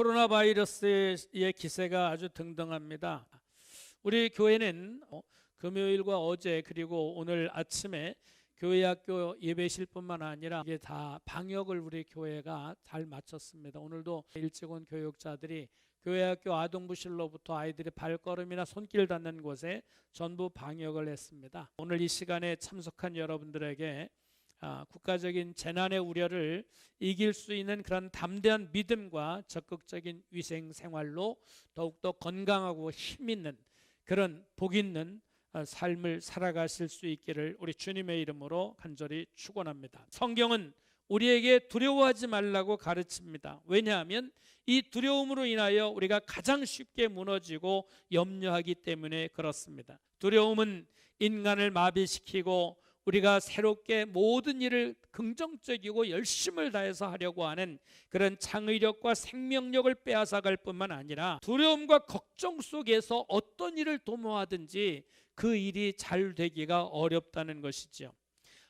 코로나 바이러스의 기세가 아주 등등합니다. 우리 교회는 어, 금요일과 어제 그리고 오늘 아침에 교회 학교 예배실뿐만 아니라 이게 다 방역을 우리 교회가 잘 마쳤습니다. 오늘도 일찍 온 교육자들이 교회 학교 아동부실로부터 아이들의 발걸음이나 손길 닿는 곳에 전부 방역을 했습니다. 오늘 이 시간에 참석한 여러분들에게 아, 국가적인 재난의 우려를 이길 수 있는 그런 담대한 믿음과 적극적인 위생 생활로 더욱더 건강하고 힘 있는 그런 복 있는 어, 삶을 살아가실 수 있기를 우리 주님의 이름으로 간절히 축원합니다. 성경은 우리에게 두려워하지 말라고 가르칩니다. 왜냐하면 이 두려움으로 인하여 우리가 가장 쉽게 무너지고 염려하기 때문에 그렇습니다. 두려움은 인간을 마비시키고 우리가 새롭게 모든 일을 긍정적이고 열심을 다해서 하려고 하는 그런 창의력과 생명력을 빼앗아갈 뿐만 아니라 두려움과 걱정 속에서 어떤 일을 도모하든지 그 일이 잘 되기가 어렵다는 것이지요.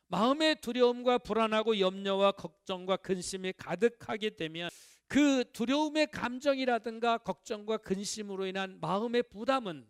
마음의 두려움과 불안하고 염려와 걱정과 근심이 가득하게 되면 그 두려움의 감정이라든가 걱정과 근심으로 인한 마음의 부담은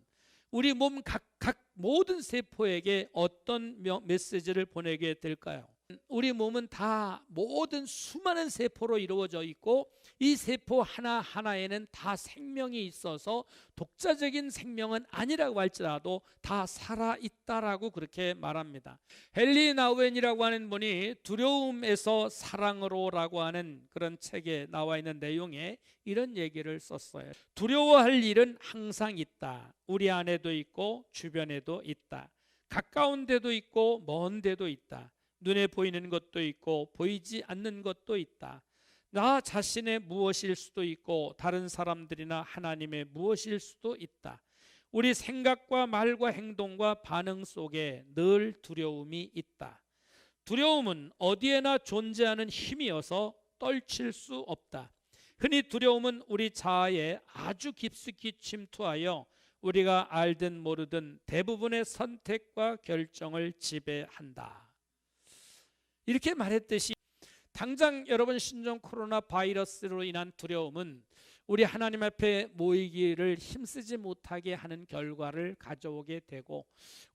우리 몸 각, 각 모든 세포에게 어떤 메시지를 보내게 될까요? 우리 몸은 다 모든 수많은 세포로 이루어져 있고 이 세포 하나하나에는 다 생명이 있어서 독자적인 생명은 아니라고 할지라도 다 살아 있다라고 그렇게 말합니다. 헨리 나우엔이라고 하는 분이 두려움에서 사랑으로라고 하는 그런 책에 나와 있는 내용에 이런 얘기를 썼어요. 두려워할 일은 항상 있다. 우리 안에도 있고 주변에도 있다. 가까운 데도 있고 먼 데도 있다. 눈에 보이는 것도 있고 보이지 않는 것도 있다. 나 자신의 무엇일 수도 있고 다른 사람들이나 하나님의 무엇일 수도 있다. 우리 생각과 말과 행동과 반응 속에 늘 두려움이 있다. 두려움은 어디에나 존재하는 힘이어서 떨칠 수 없다. 흔히 두려움은 우리 자아에 아주 깊숙이 침투하여 우리가 알든 모르든 대부분의 선택과 결정을 지배한다. 이렇게 말했듯이 당장 여러분 신종 코로나 바이러스로 인한 두려움은 우리 하나님 앞에 모이기를 힘쓰지 못하게 하는 결과를 가져오게 되고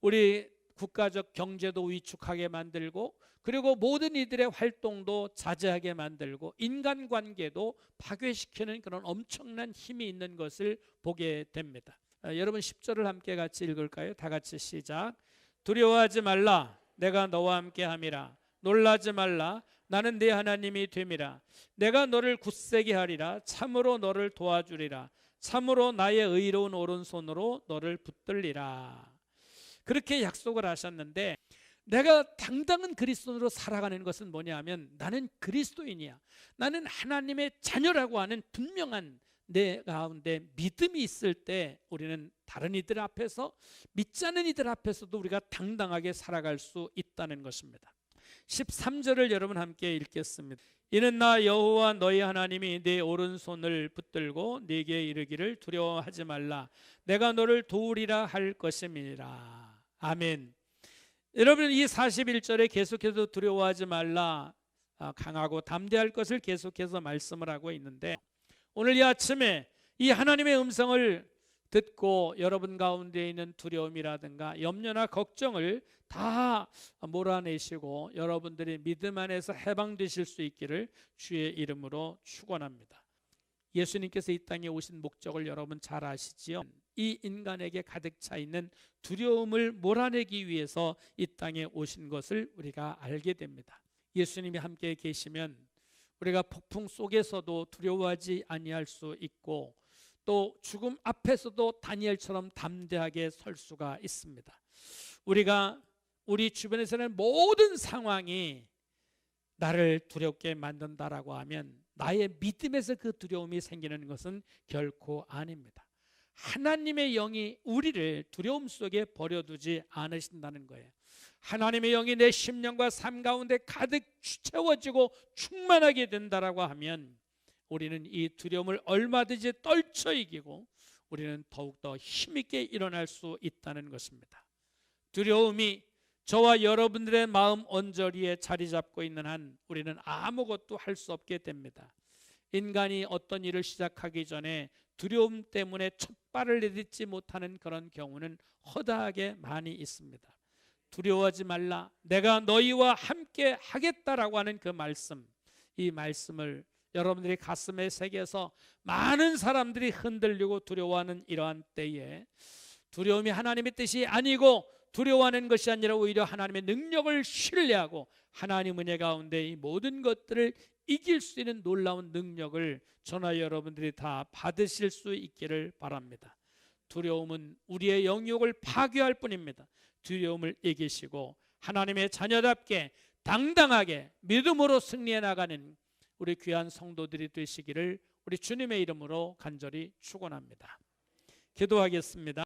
우리 국가적 경제도 위축하게 만들고 그리고 모든 이들의 활동도 자제하게 만들고 인간관계도 파괴시키는 그런 엄청난 힘이 있는 것을 보게 됩니다. 아, 여러분 10절을 함께 같이 읽을까요? 다 같이 시작. 두려워하지 말라. 내가 너와 함께 함이라. 놀라지 말라. 나는 네 하나님이 됨이라. 내가 너를 굳세게 하리라. 참으로 너를 도와주리라. 참으로 나의 의로운 오른손으로 너를 붙들리라. 그렇게 약속을 하셨는데 내가 당당한 그리스도인으로 살아가는 것은 뭐냐면 나는 그리스도인이야. 나는 하나님의 자녀라고 하는 분명한 내 가운데 믿음이 있을 때 우리는 다른 이들 앞에서 믿지 않는 이들 앞에서도 우리가 당당하게 살아갈 수 있다는 것입니다 13절을 여러분 함께 읽겠습니다. 이는 나 여호와 너희 하나님이 내 오른손을 붙들고 네게 이르기를 두려워하지 말라. 내가 너를 도우리라 할 것임이라. 아멘. 여러분 이 41절에 계속해서 두려워하지 말라. 아, 강하고 담대할 것을 계속해서 말씀을 하고 있는데 오늘 이 아침에 이 하나님의 음성을 듣고 여러분 가운데 있는 두려움이라든가 염려나 걱정을 다 몰아내시고 여러분들이 믿음 안에서 해방되실 수 있기를 주의 이름으로 축원합니다. 예수님께서 이 땅에 오신 목적을 여러분 잘 아시지요? 이 인간에게 가득 차 있는 두려움을 몰아내기 위해서 이 땅에 오신 것을 우리가 알게 됩니다. 예수님이 함께 계시면 우리가 폭풍 속에서도 두려워하지 아니할 수 있고 또 죽음 앞에서도 다니엘처럼 담대하게 설 수가 있습니다. 우리가 우리 주변에서는 모든 상황이 나를 두렵게 만든다라고 하면 나의 믿음에서 그 두려움이 생기는 것은 결코 아닙니다. 하나님의 영이 우리를 두려움 속에 버려두지 않으신다는 거예요. 하나님의 영이 내 심령과 삶 가운데 가득 채워지고 충만하게 된다라고 하면 우리는 이 두려움을 얼마든지 떨쳐 이기고 우리는 더욱더 힘있게 일어날 수 있다는 것입니다. 두려움이 저와 여러분들의 마음 언저리에 자리 잡고 있는 한 우리는 아무것도 할 수 없게 됩니다. 인간이 어떤 일을 시작하기 전에 두려움 때문에 첫 발을 내딛지 못하는 그런 경우는 허다하게 많이 있습니다. 두려워하지 말라. 내가 너희와 함께 하겠다라고 하는 그 말씀, 이 말씀을 여러분들이 가슴에 새겨서 많은 사람들이 흔들리고 두려워하는 이러한 때에 두려움이 하나님의 뜻이 아니고 두려워하는 것이 아니라 오히려 하나님의 능력을 신뢰하고 하나님 은혜 가운데 이 모든 것들을 이길 수 있는 놀라운 능력을 저나 여러분들이 다 받으실 수 있기를 바랍니다. 두려움은 우리의 영역을 파괴할 뿐입니다. 두려움을 이기시고 하나님의 자녀답게 당당하게 믿음으로 승리해 나가는 우리 귀한 성도들이 되시기를 우리 주님의 이름으로 간절히 축원합니다. 기도하겠습니다.